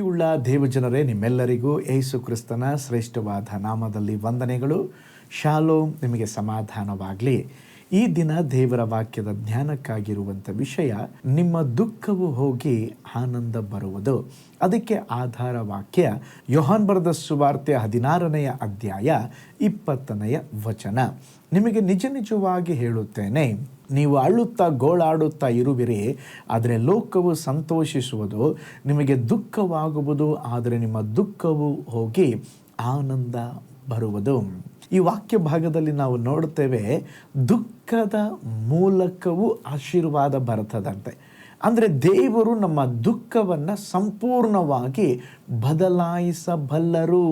ಪ್ರೀತಿಯುಳ್ಳ ದೇವಜನರೇ ನಿಮ್ಮೆಲ್ಲರಿಗೂ ಏಸು ಕ್ರಿಸ್ತನ ಶ್ರೇಷ್ಠವಾದ ನಾಮದಲ್ಲಿ ವಂದನೆಗಳು. ಶಾಲೋಮ್ ನಿಮಗೆ ಸಮಾಧಾನವಾಗಲಿ. ಈ ದಿನ ದೇವರ ವಾಕ್ಯದ ಜ್ಞಾನಕ್ಕಾಗಿರುವಂಥ ವಿಷಯ ನಿಮ್ಮ ದುಃಖವು ಹೋಗಿ ಆನಂದ ಬರುವುದು. ಅದಕ್ಕೆ ಆಧಾರ ವಾಕ್ಯ ಯೋಹಾನ್ ಬರೆದ ಸುವಾರ್ತೆ ಹದಿನಾರನೆಯ ಅಧ್ಯಾಯ ಇಪ್ಪತ್ತನೆಯ ವಚನ. ನಿಮಗೆ ನಿಜ ನಿಜವಾಗಿ ಹೇಳುತ್ತೇನೆ, ನೀವು ಅಳುತ್ತಾ ಗೋಳಾಡುತ್ತಾ ಇರುವಿರಿ, ಆದರೆ ಲೋಕವು ಸಂತೋಷಿಸುವುದು, ನಿಮಗೆ ದುಃಖವಾಗುವುದು, ಆದರೆ ನಿಮ್ಮ ದುಃಖವು ಹೋಗಿ ಆನಂದ ಬರುವುದು. ಈ ವಾಕ್ಯ ಭಾಗದಲ್ಲಿ ನಾವು ನೋಡುತ್ತೇವೆ, ದುಃಖದ ಮೂಲಕವೂ ಆಶೀರ್ವಾದ ಬರ್ತದಂತೆ ಅಂದರೆ ದೇವರು ನಮ್ಮ ದುಃಖವನ್ನು ಸಂಪೂರ್ಣವಾಗಿ ಬದಲಾಯಿಸಬಲ್ಲರು.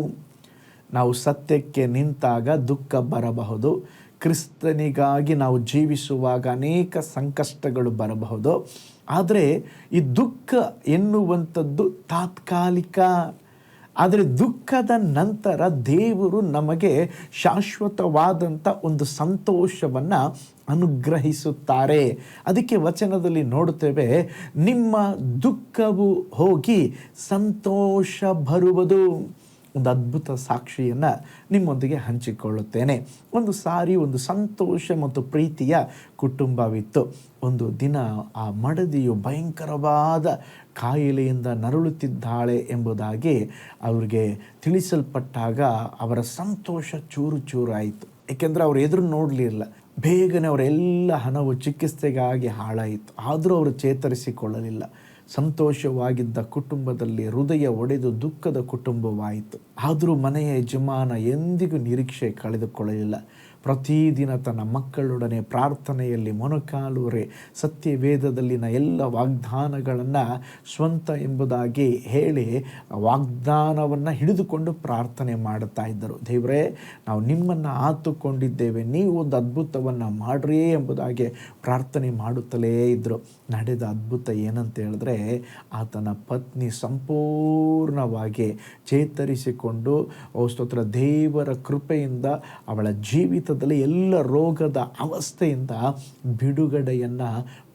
ನಾವು ಸತ್ಯಕ್ಕೆ ನಿಂತಾಗ ದುಃಖ ಬರಬಹುದು. ಕ್ರಿಸ್ತನಿಗಾಗಿ ನಾವು ಜೀವಿಸುವಾಗ ಅನೇಕ ಸಂಕಷ್ಟಗಳು ಬರಬಹುದು. ಆದರೆ ಈ ದುಃಖ ಎನ್ನುವಂಥದ್ದು ತಾತ್ಕಾಲಿಕ. ಆದರೆ ದುಃಖದ ನಂತರ ದೇವರು ನಮಗೆ ಶಾಶ್ವತವಾದಂಥ ಒಂದು ಸಂತೋಷವನ್ನು ಅನುಗ್ರಹಿಸುತ್ತಾರೆ. ಅದಕ್ಕೆ ವಚನದಲ್ಲಿ ನೋಡುತ್ತೇವೆ, ನಿಮ್ಮ ದುಃಖವು ಹೋಗಿ ಸಂತೋಷ ಬರುವುದು. ಒಂದು ಅದ್ಭುತ ಸಾಕ್ಷಿಯನ್ನು ನಿಮ್ಮೊಂದಿಗೆ ಹಂಚಿಕೊಳ್ಳುತ್ತೇನೆ. ಒಂದು ಸಾರಿ, ಒಂದು ಸಂತೋಷ ಮತ್ತು ಪ್ರೀತಿಯ ಕುಟುಂಬವಿತ್ತು. ಒಂದು ದಿನ ಆ ಮಡದಿಯು ಭಯಂಕರವಾದ ಕಾಯಿಲೆಯಿಂದ ನರಳುತ್ತಿದ್ದಾಳೆ ಎಂಬುದಾಗಿ ಅವರಿಗೆ ತಿಳಿಸಲ್ಪಟ್ಟಾಗ ಅವರ ಸಂತೋಷ ಚೂರು ಚೂರಾಯಿತು ಏಕೆಂದರೆ ಅವರು ಎದುರು ನೋಡಲಿಲ್ಲ. ಬೇಗನೆ ಅವರೆಲ್ಲ ಹಣವು ಚಿಕಿತ್ಸೆಗಾಗಿ ಹಾಳಾಯಿತು. ಆದರೂ ಅವರು ಚೇತರಿಸಿಕೊಳ್ಳಲಿಲ್ಲ. ಸಂತೋಷವಾಗಿದ್ದ ಕುಟುಂಬದಲ್ಲಿ ಹೃದಯ ಒಡೆದು ದುಃಖದ ಕುಟುಂಬವಾಯಿತು. ಆದರೂ ಮನೆಯ ಯಜಮಾನ ಎಂದಿಗೂ ನಿರೀಕ್ಷೆ ಕಳೆದುಕೊಳ್ಳಲಿಲ್ಲ. ಪ್ರತಿದಿನ ತನ್ನ ಮಕ್ಕಳೊಡನೆ ಪ್ರಾರ್ಥನೆಯಲ್ಲಿ ಮೊನಕಾಲುವರೆ ಸತ್ಯವೇದದಲ್ಲಿನ ಎಲ್ಲ ವಾಗ್ದಾನಗಳನ್ನು ಸ್ವಂತ ಎಂಬುದಾಗಿ ಹೇಳಿ ವಾಗ್ದಾನವನ್ನು ಹಿಡಿದುಕೊಂಡು ಪ್ರಾರ್ಥನೆ ಮಾಡುತ್ತಾ ಇದ್ದರು. ದೇವರೇ, ನಾವು ನಿಮ್ಮನ್ನು ಆತುಕೊಂಡಿದ್ದೇವೆ. ನೀವು ಒಂದು ಅದ್ಭುತವನ್ನು ಮಾಡ್ರಿ ಎಂಬುದಾಗಿ ಪ್ರಾರ್ಥನೆ ಮಾಡುತ್ತಲೇ ಇದ್ದರು ನಡೆದ ಅದ್ಭುತ ಏನಂತ ಹೇಳಿದ್ರೆ, ಆತನ ಪತ್ನಿ ಸಂಪೂರ್ಣವಾಗಿ ಚೇತರಿಸಿಕೊಂಡು ಸ್ತೋತ್ರ, ದೇವರ ಕೃಪೆಯಿಂದ ಅವಳ ಜೀವಿತದಲ್ಲಿ ಎಲ್ಲ ರೋಗದ ಅವಸ್ಥೆಯಿಂದ ಬಿಡುಗಡೆಯನ್ನು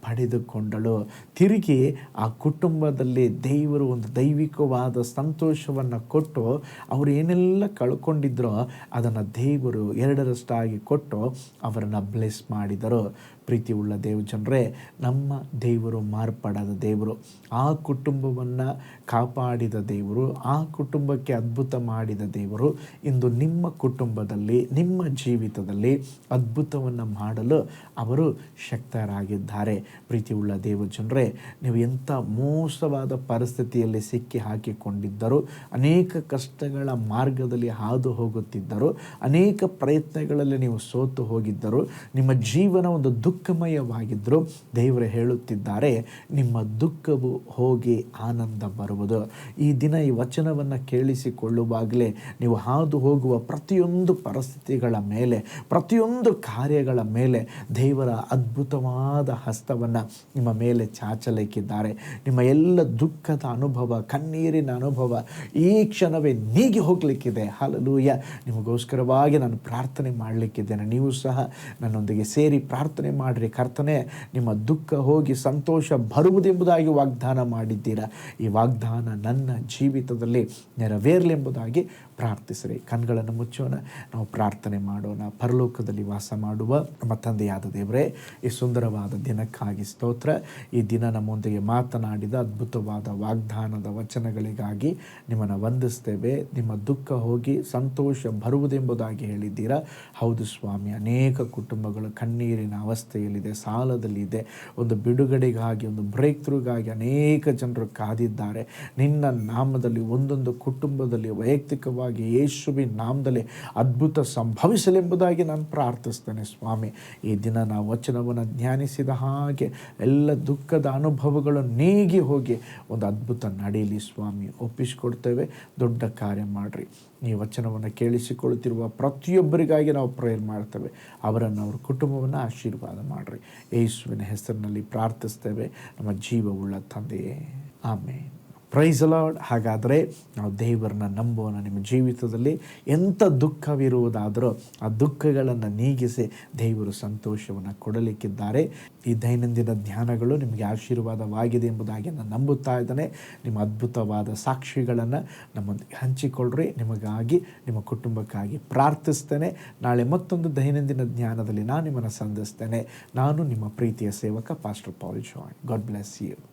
ಪಡೆದುಕೊಂಡಳು. ತಿರುಗಿ ಆ ಕುಟುಂಬದಲ್ಲಿ ದೇವರು ಒಂದು ದೈವಿಕವಾದ ಸಂತೋಷವನ್ನು ಕೊಟ್ಟು ಅವರು ಏನೆಲ್ಲ ಕಳ್ಕೊಂಡಿದ್ರೋ ಅದನ್ನು ದೇವರು ಎರಡರಷ್ಟಾಗಿ ಕೊಟ್ಟು ಅವರನ್ನು ಬ್ಲೆಸ್ ಮಾಡಿದರು. ಪ್ರೀತಿ ಉಳ್ಳ ದೇವ ಜನರೇ, ನಮ್ಮ ದೇವರು ಮಾರ್ಪಾಡಾದ ದೇವರು. ಆ ಕುಟುಂಬವನ್ನು ಕಾಪಾಡಿದ ದೇವರು, ಆ ಕುಟುಂಬಕ್ಕೆ ಅದ್ಭುತ ಮಾಡಿದ ದೇವರು. ಇಂದು ನಿಮ್ಮ ಕುಟುಂಬದಲ್ಲಿ, ನಿಮ್ಮ ಜೀವಿತದಲ್ಲಿ ಅದ್ಭುತವನ್ನು ಮಾಡಲು ಅವರು ಶಕ್ತರಾಗಿದ್ದಾರೆ. ಪ್ರೀತಿ ಉಳ್ಳ ದೇವ ಜನರೇ ನೀವು ಎಂಥ ಮೋಸವಾದ ಪರಿಸ್ಥಿತಿಯಲ್ಲಿ ಸಿಕ್ಕಿ ಹಾಕಿಕೊಂಡಿದ್ದರು, ಅನೇಕ ಕಷ್ಟಗಳ ಮಾರ್ಗದಲ್ಲಿ ಹಾದು ಹೋಗುತ್ತಿದ್ದರು, ಅನೇಕ ಪ್ರಯತ್ನಗಳಲ್ಲಿ ನೀವು ಸೋತು ಹೋಗಿದ್ದರು, ನಿಮ್ಮ ಜೀವನ ಒಂದು ದುಃಖಮಯವಾಗಿದ್ದರು ದೇವರು ಹೇಳುತ್ತಿದ್ದಾರೆ, ನಿಮ್ಮ ದುಃಖವು ಹೋಗಿ ಆನಂದ ಬರುವುದು. ಈ ದಿನ ಈ ವಚನವನ್ನು ಕೇಳಿಸಿಕೊಳ್ಳುವಾಗಲೇ ನೀವು ಹಾದು ಹೋಗುವ ಪ್ರತಿಯೊಂದು ಪರಿಸ್ಥಿತಿಗಳ ಮೇಲೆ, ಪ್ರತಿಯೊಂದು ಕಾರ್ಯಗಳ ಮೇಲೆ ದೇವರ ಅದ್ಭುತವಾದ ಹಸ್ತವನ್ನು ನಿಮ್ಮ ಮೇಲೆ ಚಾಚಲಿಕ್ಕಿದ್ದಾರೆ ನಿಮ್ಮ ಎಲ್ಲ ದುಃಖದ ಅನುಭವ, ಕಣ್ಣೀರಿನ ಅನುಭವ ಈ ಕ್ಷಣವೇ ನೀಗಿ ಹೋಗಲಿಕ್ಕಿದೆ. ಹಲಲೂಯ ನಿಮಗೋಸ್ಕರವಾಗಿ ನಾನು ಪ್ರಾರ್ಥನೆ ಮಾಡಲಿಕ್ಕಿದ್ದೇನೆ. ನೀವು ಸಹ ನನ್ನೊಂದಿಗೆ ಸೇರಿ ಪ್ರಾರ್ಥನೆ ಮಾಡಿರಿ. ಕರ್ತನೆ, ನಿಮ್ಮ ದುಃಖ ಹೋಗಿ ಸಂತೋಷ ಬರುವುದೆಂಬುದಾಗಿ ವಾಗ್ದಾನ ಮಾಡಿದ್ದೀರಾ? ಈ ವಾಗ್ದಾನ ನನ್ನ ಜೀವಿತದಲ್ಲಿ ನೆರವೇರಲಿ ಎಂಬುದಾಗಿ ಪ್ರಾರ್ಥಿಸಿರಿ. ಕಣ್ಗಳನ್ನು ಮುಚ್ಚೋಣ. ನಾವು ಪ್ರಾರ್ಥನೆ ಮಾಡೋಣ. ಪರಲೋಕದಲ್ಲಿ ವಾಸ ಮಾಡುವ ನಮ್ಮ ತಂದೆಯಾದ ದೇವರೇ, ಈ ಸುಂದರವಾದ ದಿನಕ್ಕಾಗಿ ಸ್ತೋತ್ರ. ಈ ದಿನ ನಮ್ಮೊಂದಿಗೆ ಮಾತನಾಡಿದ ಅದ್ಭುತವಾದ ವಾಗ್ದಾನದ ವಚನಗಳಿಗಾಗಿ ನಿಮ್ಮನ್ನು ವಂದಿಸ್ತೇವೆ. ನಿಮ್ಮ ದುಃಖ ಹೋಗಿ ಸಂತೋಷ ಬರುವುದೆಂಬುದಾಗಿ ಹೇಳಿದ್ದೀರಾ? ಹೌದು ಸ್ವಾಮಿ, ಅನೇಕ ಕುಟುಂಬಗಳು ಕಣ್ಣೀರಿನ ಅವಸ್ಥೆಯಲ್ಲಿದೆ, ಸಾಲದಲ್ಲಿದೆ. ಒಂದು ಬಿಡುಗಡೆಗಾಗಿ, ಒಂದು ಬ್ರೇಕ್ ಥ್ರೂಗಾಗಿ ಅನೇಕ ಜನರು ಕಾದಿದ್ದಾರೆ. ನಿನ್ನ ನಾಮದಲ್ಲಿ, ಒಂದೊಂದು ಕುಟುಂಬದಲ್ಲಿ, ವೈಯಕ್ತಿಕವಾಗಿ ಯೇಸುವಿನ ನಾಮದಲ್ಲಿ ಅದ್ಭುತ ಸಂಭವಿಸಲೆಂಬುದಾಗಿ ನಾನು ಪ್ರಾರ್ಥಿಸ್ತೇನೆ ಸ್ವಾಮಿ. ಈ ದಿನ ನಾವು ವಚನವನ್ನು ಧ್ಯಾನಿಸಿದ ಹಾಗೆ ಎಲ್ಲ ದುಃಖದ ಅನುಭವಗಳು ನೀಗಿ ಹೋಗಿ ಒಂದು ಅದ್ಭುತ ನಡೀಲಿ ಸ್ವಾಮಿ. ಒಪ್ಪಿಸಿಕೊಡ್ತೇವೆ. ದೊಡ್ಡ ಕಾರ್ಯ ಮಾಡಿರಿ. ಈ ವಚನವನ್ನು ಕೇಳಿಸಿಕೊಳ್ಳುತ್ತಿರುವ ಪ್ರತಿಯೊಬ್ಬರಿಗಾಗಿ ನಾವು ಪ್ರೇಯರ್ ಮಾಡ್ತೇವೆ. ಅವರನ್ನು ಅವ್ರ ಕುಟುಂಬವನ್ನು ಆಶೀರ್ವಾದ ಮಾಡಿರಿ. ಯೇಸುವಿನ ಹೆಸರಿನಲ್ಲಿ ಪ್ರಾರ್ಥಿಸ್ತೇವೆ. ನಮ್ಮ ಜೀವವುಳ್ಳ ತಂದೆಯೇ. ಆಮೇಲೆ ಪ್ರೈಸ್ ಲಾರ್ಡ್ ಹಾಗಾದರೆ ನಾವು ದೇವರನ್ನ ನಂಬೋಣ ನಿಮ್ಮ ಜೀವಿತದಲ್ಲಿ ಎಂಥ ದುಃಖವಿರುವುದಾದರೂ ಆ ದುಃಖಗಳನ್ನು ನೀಗಿಸಿ ದೇವರು ಸಂತೋಷವನ್ನು ಕೊಡಲಿಕ್ಕಿದ್ದಾರೆ. ಈ ದೈನಂದಿನ ಧ್ಯಾನಗಳು ನಿಮಗೆ ಆಶೀರ್ವಾದವಾಗಿದೆ ಎಂಬುದಾಗಿ ನಾನು ನಂಬುತ್ತಾ ಇದ್ದೇನೆ. ನಿಮ್ಮ ಅದ್ಭುತವಾದ ಸಾಕ್ಷಿಗಳನ್ನು ನಮ್ಮೊಂದಿಗೆ ಹಂಚಿಕೊಳ್ಳ್ರಿ. ನಿಮಗಾಗಿ, ನಿಮ್ಮ ಕುಟುಂಬಕ್ಕಾಗಿ ಪ್ರಾರ್ಥಿಸ್ತೇನೆ. ನಾಳೆ ಮತ್ತೊಂದು ದೈನಂದಿನ ಜ್ಞಾನದಲ್ಲಿ ನಾನು ನಿಮ್ಮನ್ನು ಸಂಧಿಸ್ತೇನೆ. ನಾನು ನಿಮ್ಮ ಪ್ರೀತಿಯ ಸೇವಕ pastor Paul Joy God bless you